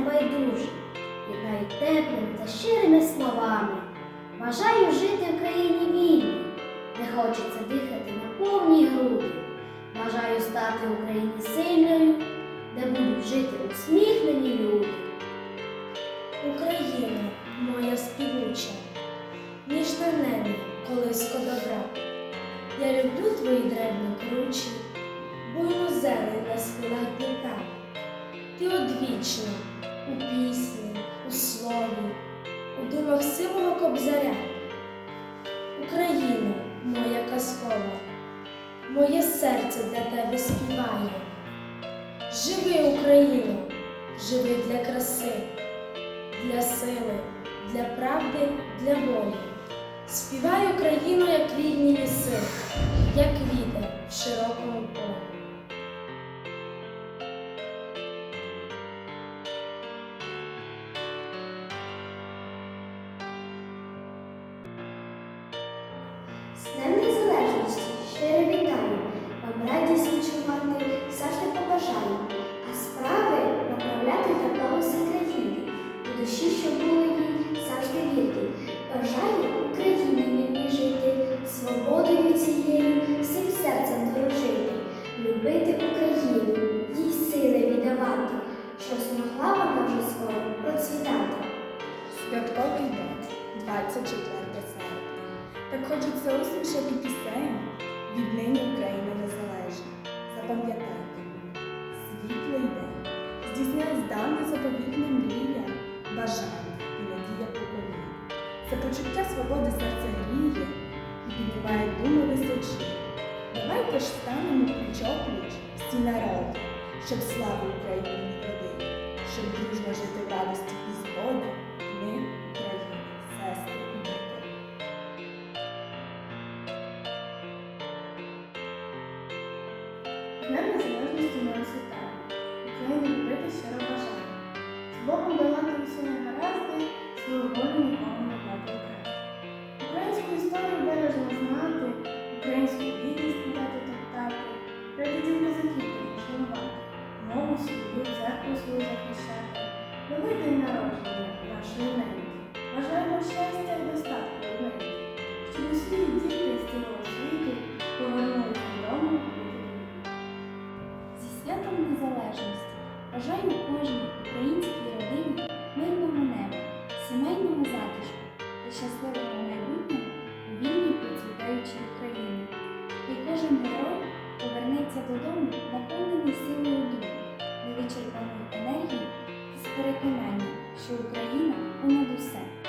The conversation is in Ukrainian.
серце байдуже, вітають теплими та щирими словами. Бажаю жити в країні вільній, де хочеться дихати на повні груди. Бажаю стати в Україні сильною, де будуть жити усміхнені люди. Україна, моя співуча, ніж на небі колиско добра. Я люблю твої древні кручі, буйну зелень на схилах Дніпра. Ти одвічна у пісні, у слові, у думах сивого кобзаря. Україна, моя казкова, моє серце для тебе співає. Живи, Україно, живи для краси, для сили, для правди, для волі. Співай Україну, як рідні ліси, як вітер в З Днем Незалежності щиро вітаю, вам радість відчувати завжди побажаю, а справи направляти для благості країни, у душі, щоб було їй завжди вірити. Бажаю Україні жити, свободою цією всім серцем дорожити, любити Україну, їй сили віддавати, щоб змогла вона вже процвітати. Святковий день, 24 серпня. Хочеться услышати пісень, віднині Україна незалежна. Запам'ятайте, світлий день, здійснилась давня заповітна мрія, бажання і надія поколінь. Це почуття свободи серця гріє і піднімає думи височі. Давайте ж станемо пліч-опліч всі народи, щоб славу Україні не відродити, щоб дружно жити радості і згоді, ми, України, Днем Незалежності ми вітаємо. Україну любити щиро бажаю. З Богом долати всі негаразди, свою волю нікому не дати. Українську історію бережно знати, українську гідність дати топтати, прийдіть козаків шанувати, мову свою, церкву свою захищати, великий народження нашої неньки. Бажаємо щастя і достатку в незалежності бажаю кожній українській родині мирного неба, сімейного затишку та щасливого майбутнього у вільній процвітаючій Україні. І кожен герой повернеться додому наповнений силою духу, невичерпаною енергією та з переконанням, що Україна понад усе.